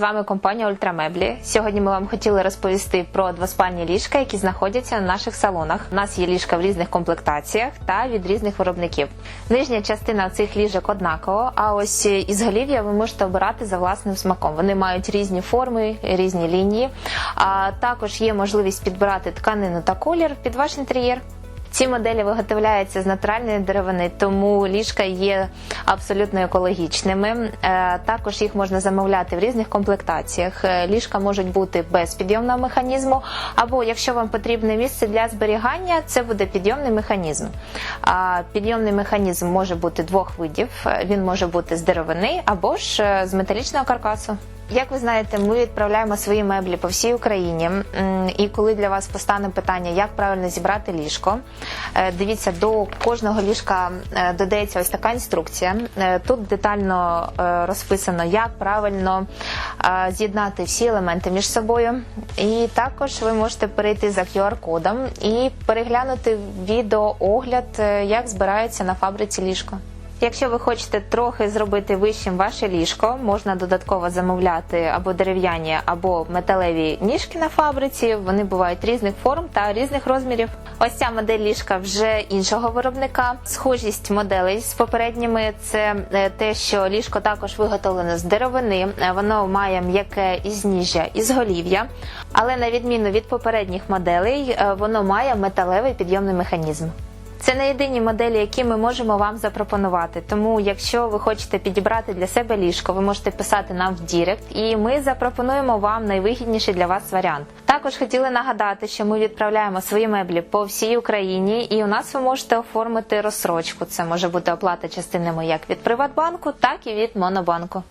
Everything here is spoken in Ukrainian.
З вами компанія Ультрамеблі. Сьогодні ми вам хотіли розповісти про двоспальні ліжка, які знаходяться на наших салонах. У нас є ліжка в різних комплектаціях та від різних виробників. Нижня частина цих ліжок однакова, а ось ізголів'я ви можете обирати за власним смаком. Вони мають різні форми, різні лінії. А також є можливість підбирати тканину та колір під ваш інтер'єр. Ці моделі виготовляються з натуральної деревини, тому ліжка є абсолютно екологічними. Е, Також їх можна замовляти в різних комплектаціях. Е, Ліжка можуть бути без підйомного механізму, або якщо вам потрібне місце для зберігання, це буде підйомний механізм. Підйомний механізм може бути двох видів. Е, Він може бути з деревини або ж з металічного каркасу. Як ви знаєте, ми відправляємо свої меблі по всій Україні. І коли для вас постане питання, як правильно зібрати ліжко, е, дивіться, до кожного ліжка е, додається ось така інструкція. Е, Тут детально розписано, як правильно з'єднати всі елементи між собою. І також ви можете перейти за QR-кодом і переглянути відеоогляд, як збирається на фабриці ліжко. Якщо ви хочете трохи зробити вищим ваше ліжко, можна додатково замовляти або дерев'яні, або металеві ніжки на фабриці. Вони бувають різних форм та різних розмірів. Ось ця модель ліжка вже іншого виробника. Схожість моделей з попередніми це е, те, що ліжко також виготовлено з деревини. Е, Воно має м'яке ізніжжя із голів'я, але на відміну від попередніх моделей, е, воно має металевий підйомний механізм. Це не єдині моделі, які ми можемо вам запропонувати. Тому, якщо ви хочете підібрати для себе ліжко, ви можете писати нам в Дірект, і ми запропонуємо вам найвигідніший для вас варіант. Також хотіли нагадати, що ми відправляємо свої меблі по всій Україні, і у нас ви можете оформити розсрочку. Це може бути оплата частинами як від Приватбанку, так і від Монобанку.